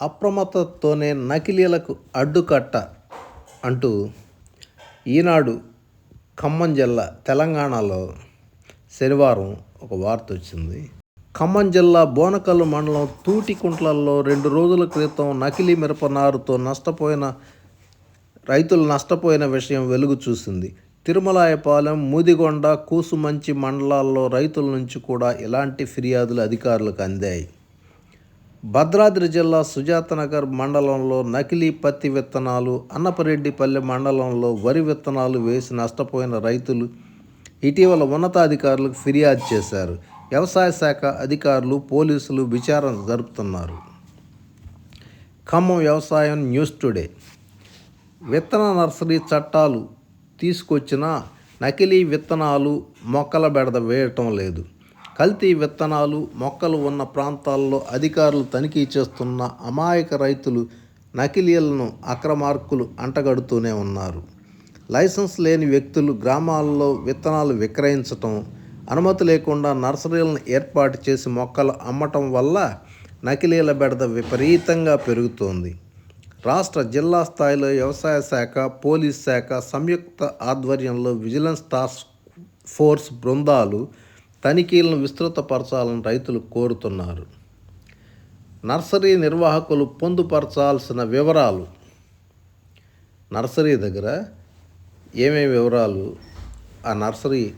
అప్రమత్తతోనే నకిలీలకు అడ్డుకట్ట అంటూ ఈనాడు ఖమ్మం జిల్లా తెలంగాణలో శనివారం ఒక వార్త వచ్చింది. ఖమ్మం జిల్లా బోనకల్లు మండలం తూటికుంట్లల్లో రెండు రోజుల క్రితం నకిలీ మిరప నారుతో నష్టపోయిన రైతులు నష్టపోయిన విషయం వెలుగు చూసింది. తిరుమలాయపాలెం ముదిగొండ కూసుమంచి మండలాల్లో రైతుల నుంచి కూడా ఇలాంటి ఫిర్యాదులు అధికారులకు అందాయి. భద్రాద్రి జిల్లా సుజాతనగర్ మండలంలో నకిలీ పత్తి విత్తనాలు అన్నపరెడ్డిపల్లె మండలంలో వరి విత్తనాలు వేసి నష్టపోయిన రైతులు ఇటీవల ఉన్నతాధికారులకు ఫిర్యాదు చేశారు. వ్యవసాయ శాఖ అధికారులు పోలీసులు విచారణ జరుపుతున్నారు. ఖమ్మం వ్యవసాయం న్యూస్ టుడే. విత్తన నర్సరీ చట్టాలు తీసుకొచ్చిన నకిలీ విత్తనాలు మొక్కల బెడద వేయటం లేదు. కల్తీ విత్తనాలు మొక్కలు ఉన్న ప్రాంతాల్లో అధికారులు తనిఖీ చేస్తున్న అమాయక రైతులు నకిలీలను అక్రమార్కులు అంటగడుతూనే ఉన్నారు. లైసెన్స్ లేని వ్యక్తులు గ్రామాల్లో విత్తనాలు విక్రయించటం అనుమతి లేకుండా నర్సరీలను ఏర్పాటు చేసి మొక్కలు అమ్మటం వల్ల నకిలీల బెడద విపరీతంగా పెరుగుతోంది. రాష్ట్ర జిల్లా స్థాయిలో వ్యవసాయ శాఖ పోలీస్ శాఖ సంయుక్త ఆధ్వర్యంలో విజిలెన్స్ టాస్క్ ఫోర్స్ బృందాలు తనిఖీలను విస్తృతపరచాలని రైతులు కోరుతున్నారు. నర్సరీ నిర్వాహకులు పొందుపరచాల్సిన వివరాలు. నర్సరీ దగ్గర ఏమేమి వివరాలు? ఆ నర్సరీ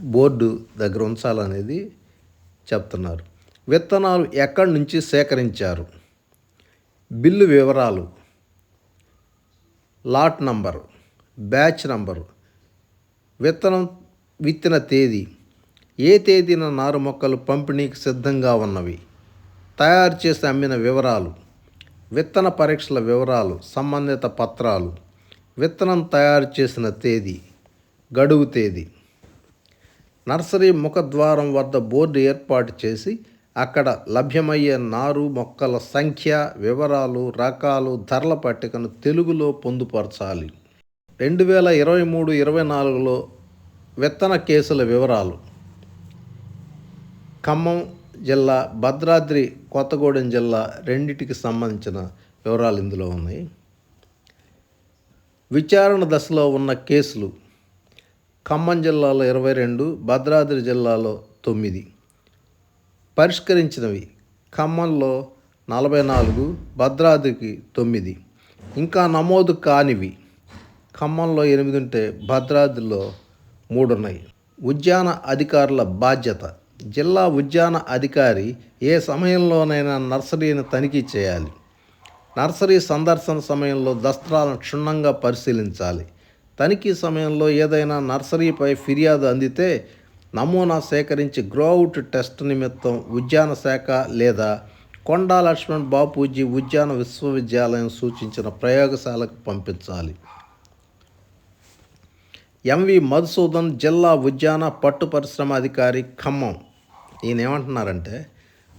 బోర్డు దగ్గర ఉంచాలనేది చెప్తున్నారు. విత్తనాలు ఎక్కడి నుంచి సేకరించారు? బిల్లు వివరాలు. Lot number. Batch number. విత్తనం విత్తిన తేదీ. ఏ తేదీన నారు మొక్కలు పంపిణీకి సిద్ధంగా ఉన్నవి? తయారు చేసి అమ్మిన వివరాలు విత్తన పరీక్షల వివరాలు సంబంధిత పత్రాలు విత్తనం తయారు చేసిన తేదీ గడువు తేదీ. నర్సరీ ముఖద్వారం వద్ద బోర్డు ఏర్పాటు చేసి అక్కడ లభ్యమయ్యే నారు మొక్కల సంఖ్య వివరాలు రకాలు ధరల పట్టికను తెలుగులో పొందుపరచాలి. రెండు వేల ఇరవై మూడు ఇరవై నాలుగులో విత్తన కేసుల వివరాలు. ఖమ్మం జిల్లా భద్రాద్రి కొత్తగూడెం జిల్లా రెండిటికి సంబంధించిన వివరాలు ఇందులో ఉన్నాయి. విచారణ దశలో ఉన్న కేసులు ఖమ్మం జిల్లాలో ఇరవై రెండు భద్రాద్రి జిల్లాలో తొమ్మిది. పరిష్కరించినవి ఖమ్మంలో నలభై నాలుగు భద్రాద్రికి తొమ్మిది. ఇంకా నమోదు కానివి ఖమ్మంలో ఎనిమిది ఉంటే భద్రాద్రిలో మూడు ఉన్నాయి ఉద్యాన అధికారుల బాధ్యత జిల్లా ఉద్యాన అధికారి ఏ సమయంలోనైనా నర్సరీని తనిఖీ చేయాలి. నర్సరీ సందర్శన సమయంలో దస్త్రాలను క్షుణ్ణంగా పరిశీలించాలి. తనిఖీ సమయంలో ఏదైనా నర్సరీపై ఫిర్యాదు అందితే నమూనా సేకరించి గ్రోఅవుట్ టెస్ట్ నిమిత్తం ఉద్యాన శాఖ లేదా కొండా లక్ష్మణ్ బాపూజీ ఉద్యాన విశ్వవిద్యాలయం సూచించిన ప్రయోగశాలకు పంపించాలి. ఎంవి మధుసూదన్ జిల్లా ఉద్యాన పట్టు పరిశ్రమ అధికారి ఖమ్మం. ఈయన ఏమంటున్నారంటే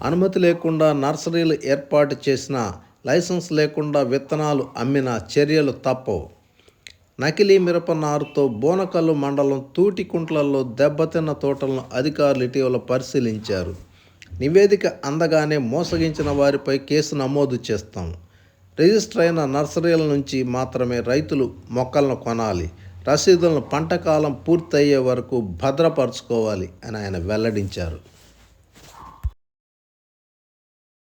అనుమతి లేకుండా నర్సరీలు ఏర్పాటు చేసిన లైసెన్స్ లేకుండా విత్తనాలు అమ్మిన చర్యలు తప్పవు. నకిలీ మిరప నారుతో బోనకల్లు మండలం తూటికుంట్లలో దెబ్బతిన్న తోటలను అధికారులు ఇటీవల పరిశీలించారు. నివేదిక అందగానే మోసగించిన వారిపై కేసు నమోదు చేస్తాం. రిజిస్టర్ అయిన నర్సరీల నుంచి మాత్రమే రైతులు మొక్కలను కొనాలి. రసీదులను పంట కాలం పూర్తయ్యే వరకు భద్రపరచుకోవాలి అని ఆయన వెల్లడించారు.